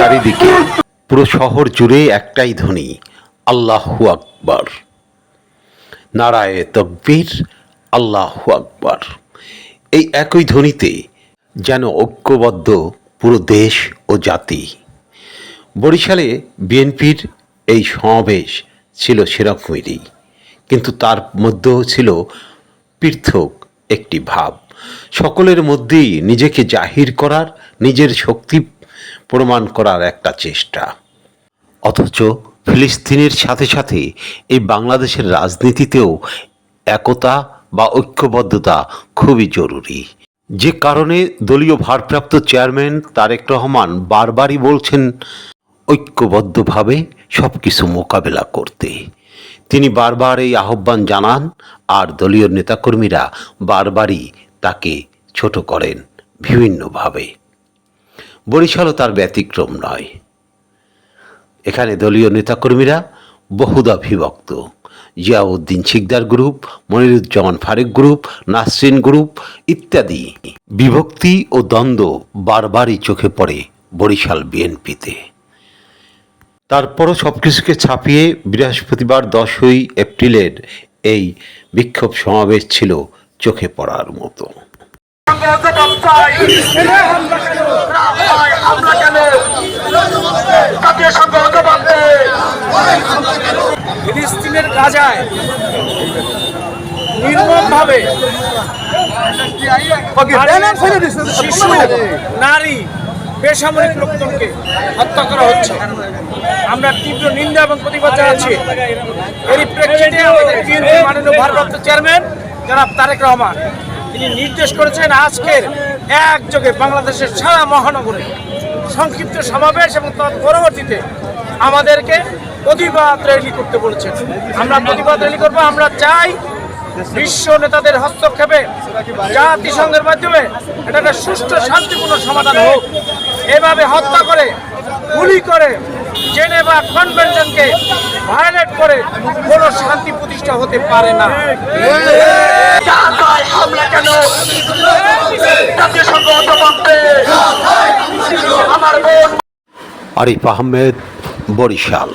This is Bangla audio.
চারিদিকে। পুরো শহর জুড়ে একটাই ধ্বনি, আল্লাহু আকবার। নারায়ে তকবীর, আল্লাহু আকবার। এই একই ধ্বনিতে যেন ঐক্যবদ্ধ পুরো দেশ ও জাতি। বরিশালে বিএনপির এই সমাবেশ ছিল সেরকমেরই কিন্তু তার মধ্যেও ছিল পৃথক একটি ভাব। সকলের মধ্যেই নিজেকে জাহির করার, নিজের শক্তি প্রমাণ করার একটা চেষ্টা। অথচ ফিলিস্তিনের সাথে সাথে এই বাংলাদেশের রাজনীতিতেও একতা বা ঐক্যবদ্ধতা খুবই জরুরি। যে কারণে দলীয় ভারপ্রাপ্ত চেয়ারম্যান তারেক রহমান বারবারই বলছেন, ঐক্যবদ্ধভাবে সব কিছু মোকাবেলা করতে। তিনি বারবার এই আহ্বান জানান, আর দলীয় নেতাকর্মীরা বারবারই তাকে ছোট করেন বিভিন্নভাবে বরিশালও তার ব্যতিক্রম নয়। এখানে দলীয় নেতাকর্মীরা বহুদা বিভক্ত। Ziauddin Sikder group, Moniruzzaman Faruk group, Nasrin group ইত্যাদি। বিভক্তি ও দ্বন্দ্ব বারবারই চোখে পড়ে বরিশাল বিএনপিতে। তারপরও সব কিছুকে ছাপিয়ে বৃহস্পতিবার দশই এপ্রিলের এই বিক্ষোভ সমাবেশ ছিল চোখে পড়ার মতো। ফিলিস্তিনের গাজায় নির্মমভাবে শিশু নারী বেসামরিক লোকজনকে হত্যা করা হচ্ছে। আমরা তীব্র নিন্দা এবং প্রতিবাদ জানাচ্ছি। এরই প্রেক্ষিতে আমাদের বিএনপি মাননীয় ভারপ্রাপ্ত চেয়ারম্যান জনাব তারেক রহমান তিনি নির্দেশ করেছেন আজকের একযোগে বাংলাদেশের সারা মহানগরে সংক্ষিপ্ত সমাবেশ এবং তার পরবর্তীতে আমাদেরকে প্রতিবাদ র্যালি করতে বলেছেন। আমরা প্রতিবাদ র্যালি করব, আমরা চাই বিশ্ব নেতাদের হস্তক্ষেপে জাতিসংঘের মাধ্যমে এটা একটা সুষ্ঠু শান্তিপূর্ণ সমাধান হোক। এভাবে হত্যা করে, গুলি করে জেনেভা কনভেনশনকে ভায়োলেট করে কোনো শান্তি প্রতিষ্ঠা হতে পারে না। হামলা কেন? জাতিসংঘ অন্তর্ভুক্তে আমার বোন আরিফ আহমেদ বরিশাল।